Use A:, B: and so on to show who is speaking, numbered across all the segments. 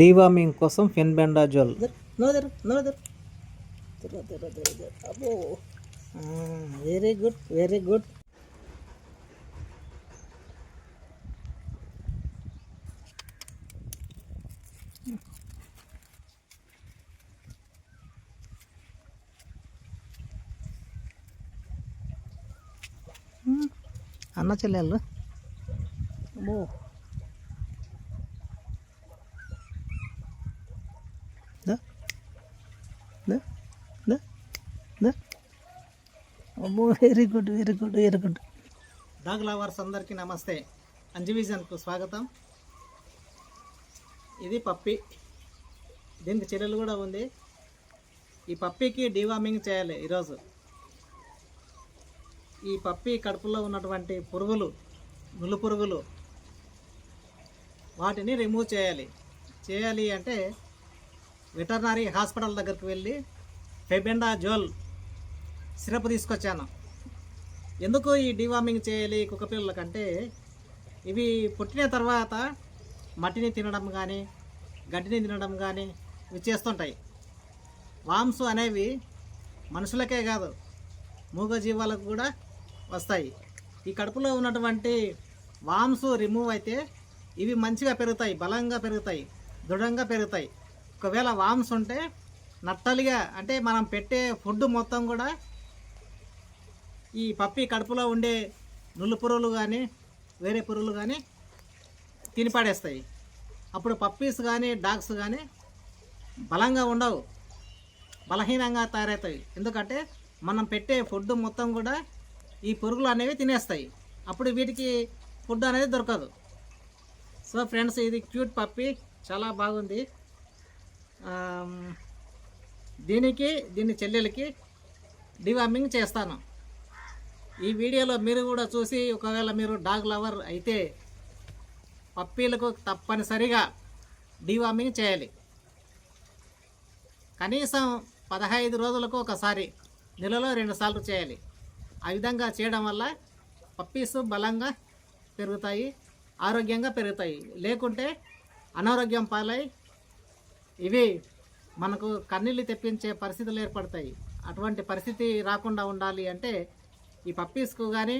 A: Deworming కోసం ఫెన్బెండాజోల్
B: నోదరు అబ్బో very good very good అన్న చెల్లెళ్ళు. అబ్బో. అమ్మో very good very good very good dog lovers అందరికీ నమస్తే. అంజువిజన్కు స్వాగతం. ఇది పప్పి. దీనికి చెల్లెలు కూడా ఉంది. ఈ పప్పికి డివార్మింగ్ చేయాలి ఈరోజు. ఈ పప్పి కడుపులో ఉన్నటువంటి పురుగులు నులు పురుగులు వాటిని రిమూవ్ చేయాలి. చేయాలి అంటే వెటర్నరీ హాస్పిటల్ దగ్గరికి వెళ్ళి ఫెబెండా జోల్ సిరప్ తీసుకొచ్చాను. ఎందుకు ఈ డివార్మింగ్ చేయాలి కుక్కపిల్లలకంటే ఇవి పుట్టిన తర్వాత మట్టిని తినడం కానీ గడ్డిని తినడం కానీ ఇవి చేస్తుంటాయి. వామ్స్ అనేవి మనుషులకే కాదు మూగజీవాలకు కూడా వస్తాయి. ఈ కడుపులో ఉన్నటువంటి వామ్స్ రిమూవ్ అయితే ఇవి మంచిగా పెరుగుతాయి బలంగా పెరుగుతాయి దృఢంగా పెరుగుతాయి. ఒకవేళ వామ్స్ ఉంటే నట్టలిగా అంటే మనం పెట్టే ఫుడ్ మొత్తం కూడా ఈ పప్పి కడుపులో ఉండే నుళ్ళు పురుగులు కానీ వేరే పురుగులు కానీ తిని పడేస్తాయి అప్పుడు పప్పీస్ కానీ డాగ్స్ కానీ బలంగా ఉండవు. బలహీనంగా తయారవుతాయి. ఎందుకంటే మనం పెట్టే ఫుడ్ మొత్తం కూడా ఈ పురుగులు అనేవి తినేస్తాయి. అప్పుడు వీటికి ఫుడ్ అనేది దొరకదు. సో ఫ్రెండ్స్ ఇది క్యూట్ పప్పి. చాలా బాగుంది. దీనికి దీని చెల్లెలకి డివార్మింగ్ చేస్తాను. ఈ వీడియోలో మీరు కూడా చూసి ఒకవేళ మీరు డాగ్ లవర్ అయితే పప్పీలకు తప్పనిసరిగా డివార్మింగ్ చేయాలి. కనీసం పదహైదు రోజులకు ఒకసారి నెలలో రెండుసార్లు చేయాలి. ఆ విధంగా చేయడం వల్ల పప్పీస్ బలంగా పెరుగుతాయి ఆరోగ్యంగా పెరుగుతాయి. లేకుంటే అనారోగ్యం పాలై ఇవి మనకు కన్నీళ్ళు తెప్పించే పరిస్థితులు ఏర్పడతాయి. అటువంటి పరిస్థితి రాకుండా ఉండాలి అంటే ఈ పప్పీస్కు కానీ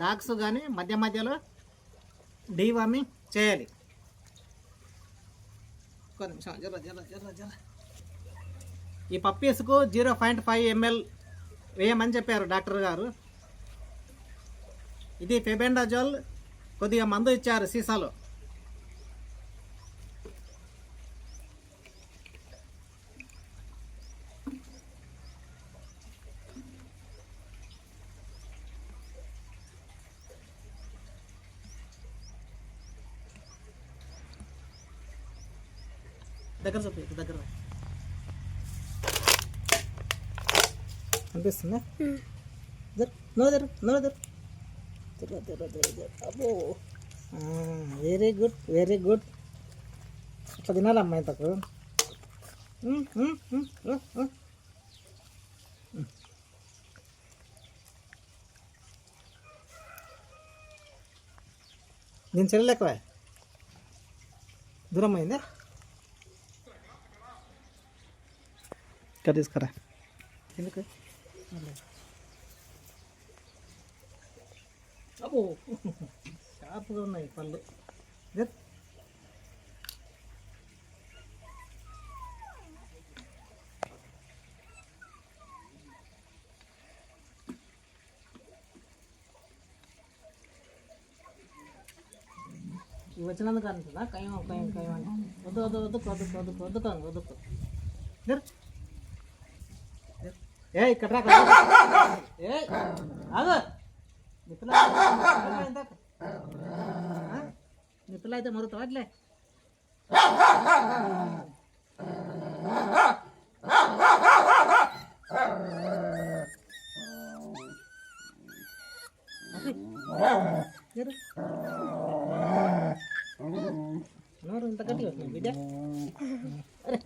B: డాగ్స్ కానీ మధ్య మధ్యలో డీవార్మింగ్ చేయాలి. నిమిషం జర జర జర జర. ఈ పప్పీస్కు జీరో పాయింట్ ఫైవ్ ఎంఎల్ వేయమని చెప్పారు డాక్టర్ గారు. ఇది ఫెబెండాజోల్ కొద్దిగా మందు ఇచ్చారు సీసాలో. దగ్గర చూపి దగ్గర. అనిపిస్తుందా జర నో జర నో జర జర జర జర జర అబ్బో. వెరీ గుడ్ వెరీ గుడ్ అట్లా తినాలి అమ్మాయి తక్కువ దీని చెల్లెలు ఎక్కువ దూరం అయిందా? ఇక్కడ తీసుకురా ఎందుకు అబ్బో షార్ప్గా ఉన్నాయి పళ్ళు వచ్చినందుకు అంటుందా కయం కయం కయం అంటే వద్దు వద్దు వద్దు వద్దు వద్దు వద్దు వద్దు ఏ ఇక్కడ ఏ ఆగు నిప్పుల నిప్పుల అయితే మరుగుతావు అట్లే ನೋಡು ಅಂತ ಕಟ್ಟಿ ಬಿಡ ಅರೆ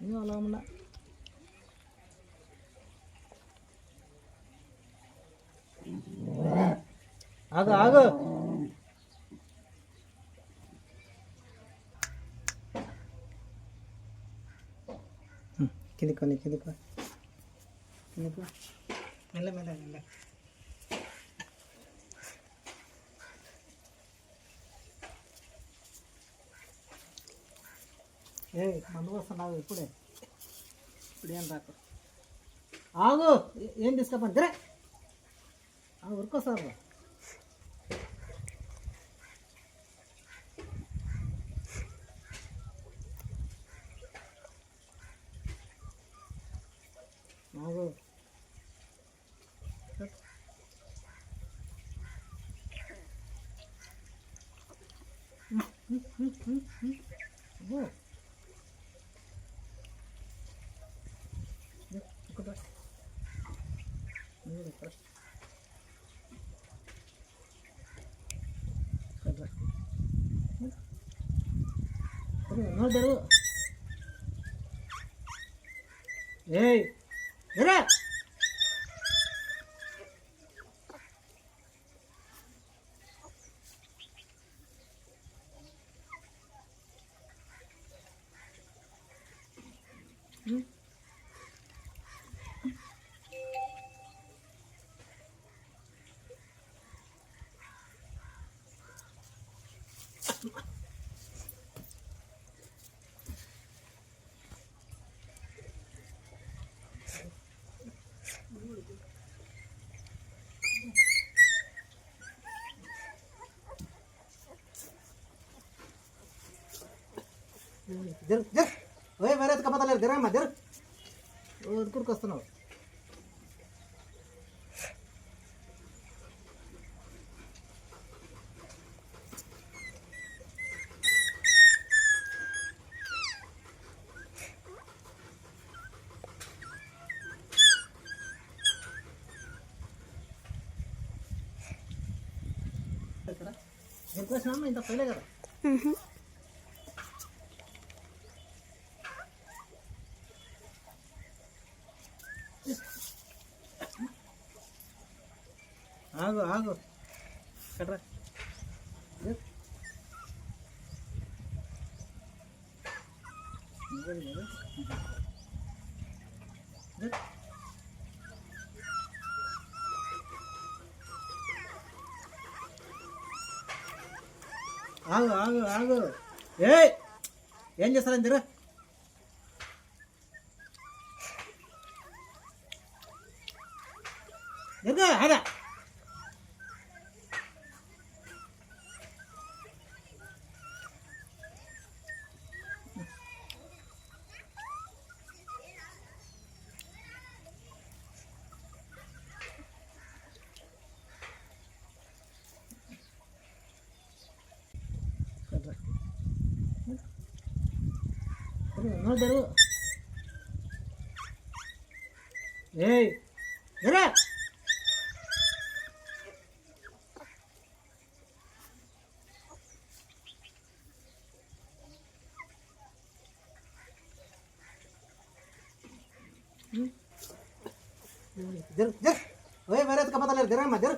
B: ನೀವು ಅಲ್ಲ ఆగు ఆగు. కిందికి కొని కిందికి కిందికి మెల్ల మెల్ల మెల్ల. ఏ మందు వస్తున్నావు ఇప్పుడే. ఇప్పుడు ఏం రాకు? ఆగు ఏం తీసుకోపండి రే ఉరుకోసారు అబ్బో. ఇక్కడ రా. నువ్వు ఇక్కడ. ఇక్కడ రా. తెరువు, నోరు జరు జరు. ఓయ్ వేరే ఎత్తుకపోతలేరు జరగమ్మా జరు వస్తున్నావు ఇక్కడ ఇంత పైలే కదా. ఆగు ఆగు. ఇక్కడ ఆగు ఆగు ఆగు. ఏ ఏం చేస్తారని తిరా నోరు తెరువు ఏయ్ ఎరా జరు జరు ఓయ్ వేరే ఎత్తుకపోతలేరు జరగమ్మా జరు